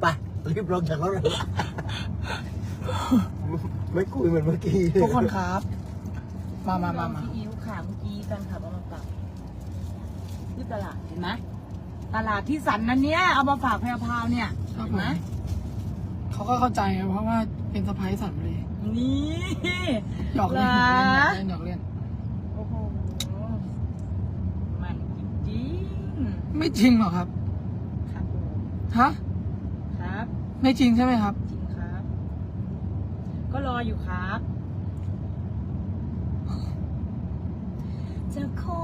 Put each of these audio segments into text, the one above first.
ไปรีบลงจากรถเลยไม่คุยเหมือนเมื่อกี้ทุกคนครับ มามามามาซีอิ๊วค่ะเมื่อกี้แฟนคลับเอามาฝากที่ตลาดเห็นไหมตลาดที่สันนั้นเนี้ยเอามาฝากแพรวพราวเนี่ยเห็นไหมเขาก็เข้าใจเพราะว่าเป็นสะพ้ายสันเลยนี่หยอกเล่นหยอกเล่นหยอกเล่นโอ้โหมันจริงไม่จริงหรอครับ ฮะ ครับ ไม่จริงใช่ไหมครับ จริงครับ ก็รออยู่ครับ จะขอ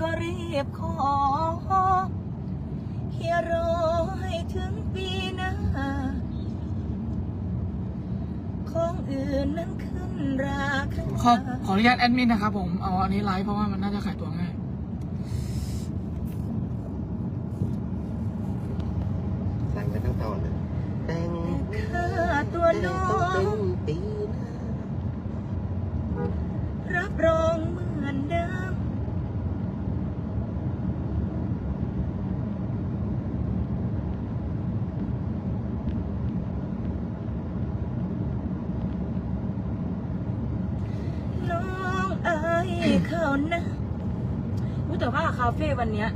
ก็รีบขอเฮียรอให้ถึงปีหน้า ของอื่นนั้นขึ้นราคาขอขออนุญาตแอดมินนะครับผม เอาอันนี้ไลฟ์เพราะว่ามันน่าจะขายตัวง่าย สั่งไป ทั้งตอนเลยแต่งค่าตัวน้องปีนรับรองเหมือนเดิมน้องเอ้ยเขานะรู้แต่ว่าคาเฟ่วันเนี้ย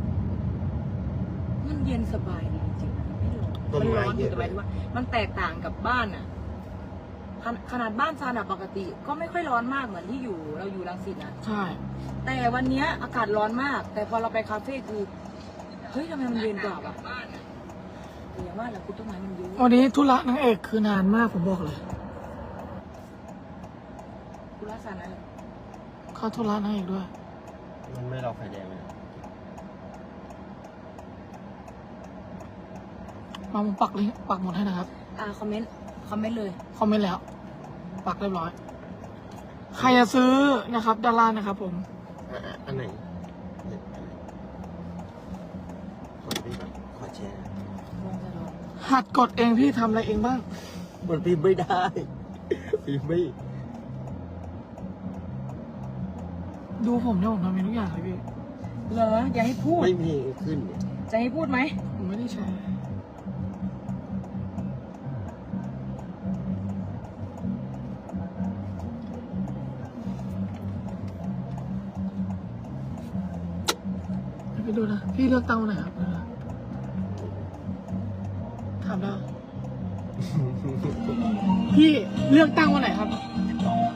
มันเย็นสบาย ต้นมันไม้ร้อนอเยยู่อะแต่หมายถึงว่ามันแตกต่างกับบ้านอะขนขนาดบ้านซานอะปกติ ก็ไม่ค่อยร้อนมากเหมือนที่อยู่เราอยู่รังสิตนะใช่ แต่วันเนี้ยอากาศร้อนมาก แต่พอเราไปคาเฟ่คือเฮ้ยทำไมมันเย็นกว่าวะแต่อย่างว่าแหละคุณต้นไม้มันเยอะวันนี้ธุระนางเอกคือนานมากผมบอกเลย คุณรักษาอะไร เขาธุระนางเอกด้วย มันไม่รอไฟแดงเลย มาผมปักเลยปักหมดให้นะครับ อ่าคอมเมนต์คอมเมนต์เลย คอมเมนต์แล้ว ปักเรียบร้อย ใครจะซื้อนะครับ ด้านล่างนะครับผม อะอะอันไหนเนี่ยอันไหนขอพี่ก่อนขอแชร์ลงจะรอหัดกดเองพี่ทำอะไรเองบ้าง มันพิมพ์ไม่ได้พิมพ์ไม่ดูผมเนี่ยผมทำเองทุกอย่างเลยพี่ เหรออย่าให้พูดไม่มีขึ้นเนี่ยจะให้พูดไหมผมไม่ได้ใช้ ดูนะ พี่เลือกตั้งวันไหนครับเดี๋ยวนะถามได้พี่เลือกตั้งวันไหนครับ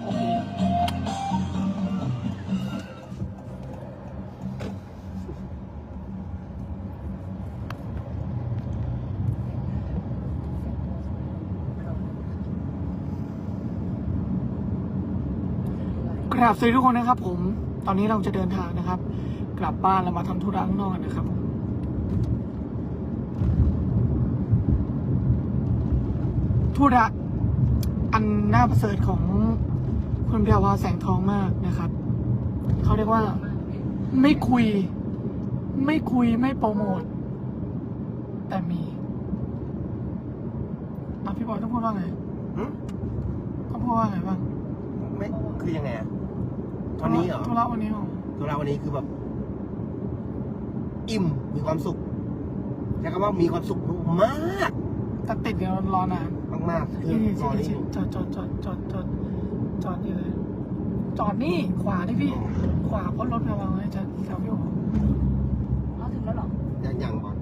โอเคกราบสวัสดีทุกคนนะครับผม ตอนนี้เราจะเดินทางนะครับ กลับบ้านแล้วมาทำธุระข้างนอกกันนะครับธุระอันน่าประเสริฐของคุณแพรวาแสงทองมากนะครับเขาเรียกว่า ไม่คุย ไม่คุยไม่โปรโมทแต่มีอะพี่บอยต้องพูดว่าไงหึต้องพูดว่าไงบ้างไม่คือยังไงอะวันนี้เหรอธุระวันนี้เหรอตัวเราวันนี้คือแบบ อิ่มมีความสุขใช้คำว่ามีความสุขมากแต่ติดเดี๋ยวรอนานมากๆคือนี่ตอนนี้จอดจอดจอดจอดจอดจอดนี่เลยจอดนี่ขวาดิพี่ ขวาเพราะรถระวังไว้จะแถวพี่โอ๋เอาถึงแล้วเหรอยังยังก่อน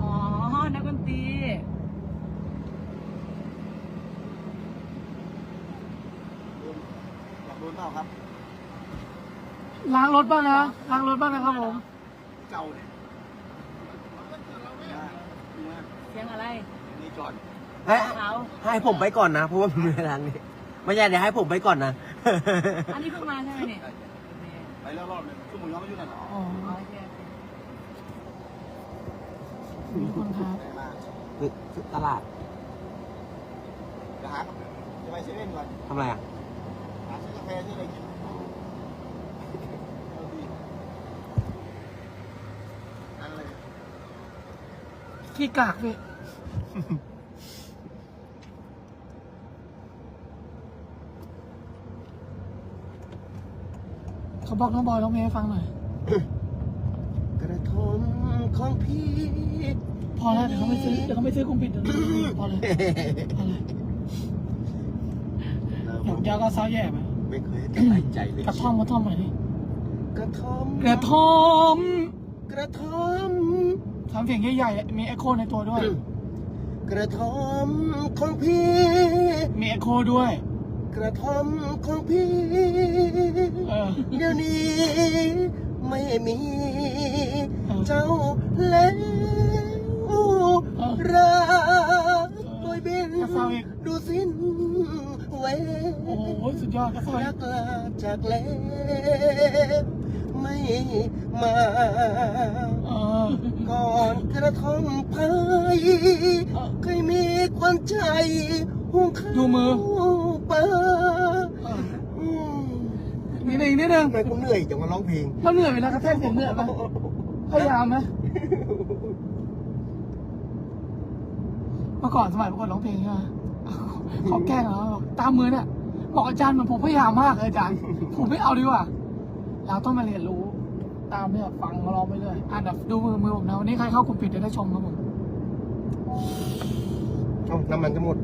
อ๋อนักดนตรีอยากรู้เปล่าครับ ล้างรถบ้างนะล้างรถบ้างนะครับผม เก่าเนี่ยเสียงอะไรนี่ก่อนให้เขาให้ผมไปก่อนนะ เพราะว่าผมไม่ทางนี้ไม่ใช่เดี๋ยวให้ผมไปก่อนนะ อันนี้เพิ่งมาใช่ไหมเนี่ยไปแล้วรอบหนึงชั่วโมงย้อนไม่อยู่นั่นหรออ๋ออ๋อโอเคโอเคมีคนทักไหนมาตลาดจะหาจะไปเซเว่นก่อนทำอะไรอะหาซื้อกาแฟซื้ออะไรกินเอาดีนั่นเลย ขี้กากพี่ เขาบอกน้องบอยร้องเพลงให้ฟังหน่อย กระทของพี่ พอแล้วเดี๋ยวเขาไม่ซื้อเดี๋ยวเขาไม่ซื้อคุมปิดเดี๋ยวพอเลยพอเลยหยอกยาก็ซ้าแย่ไปไม่เคยสบายใจเลยกระท่อมกระท่อมหน่อยดิกระท่อมกระท่อมกระท่อม ทำเสียงใหญ่ๆมีเอ็โคในตัวด้วย กระท่อมของพี่ มีเอ็โคด้วย กระท่อมของพี่เออ เดี๋ยวนี้ ไม่มี เออ เจ้าแล้วเออรักโดยบิน กระเซาอีก ดูสิ้นเวโอ้โหสุดยอดกระซอยรักลาจากแล้วไม่มาเออ ก่อนกระท่อมพายเคยมีควันใจหุงข้าวดูมือ ปลาเอออืมนิดนึงนิดนึงทำไมกูเหนื่อยจังมาร้องเพลงเราเหนื่อยเวลากระแทกเสียงเหนื่อยไหมพยายามไหมเมื่อก่อนสมัยประกวดร้องเพลงใช่ไหมเขาแกล้งเราบอกตามมือเนี่ยบอกอาจารย์เหมือนผมพยายามมากเลยอาจารย์ ผมไม่เอาดีกว่า เราต้องมาเรียนรู้ ตามเนี่ยฟังมาร้องไปเรื่อยอ่านแบบดูมือมือผมนะวันนี้ใครเข้ากลุ่มปิดจะได้ชมครับผมเอ้าน้ำมันจะหมด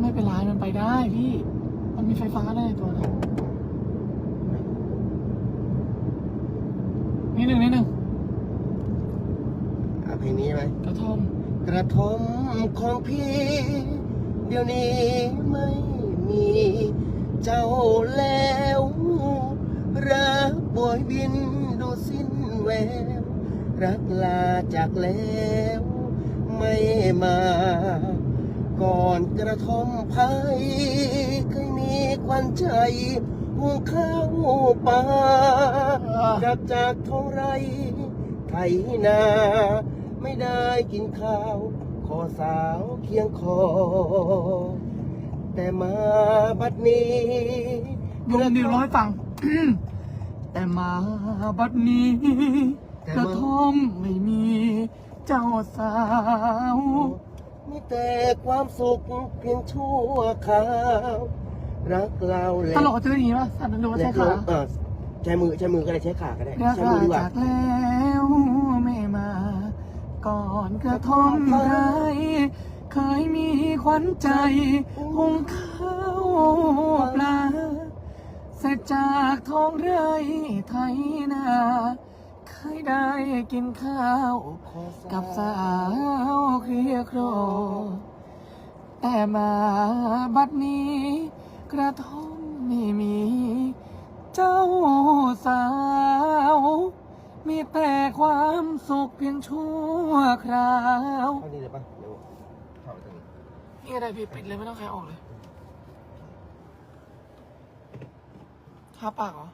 ไม่เป็นไรมันไปได้พี่ มันมีไฟฟ้าได้ในตัวนะนิดนึงนิดนึงอะเพลงนี้ไหมกระท่อมกระท่อมของพี่ เดี๋ยวนี้ไม่มี เจ้าแล้วรักบอยบินดู สิ้นแววรักลาจากแล้ว ไม่มา ก่อนกระท่อมไผ่เคยมีควันใจหุงข้าวปลาจากจากท้องไรไถนา ไม่ได้กินข้าว ขอสาวเคียงคอ แต่มาบัดนี้ยุงดิวร้อยฟัง แต่มาบัดนี้กระท่อมไม่มีเจ้าสาวมีแต่ความสุขเพียงชั่วคราวรักเราแหละตลกจะเป็นอย่างนี้ป่ะสันนิษฐานว่าและใช่เราขาเออใช้มือใช้มือก็ได้ใช้ขาก็ได้รักใช้มือดีกว่าจากแล้วไม่มา ก่อนกระท่อมไรเคยมีขวัญใจหุงข้าวปลา เสร็จจากท้องไร่ไทยนาเคยได้กินข้าว กับสาวเคลียร์โคร แต่มาบัดนี้ กระท่อมไม่มี เจ้าสาว มีแต่ความสุขเพียงชั่วคราวเข้านี่เลยปะเดี๋ยวเข้าตรงนี้ นี่อะไรพี่ปิดเลยไม่ต้องใครออกเลย ทาปากเหรอ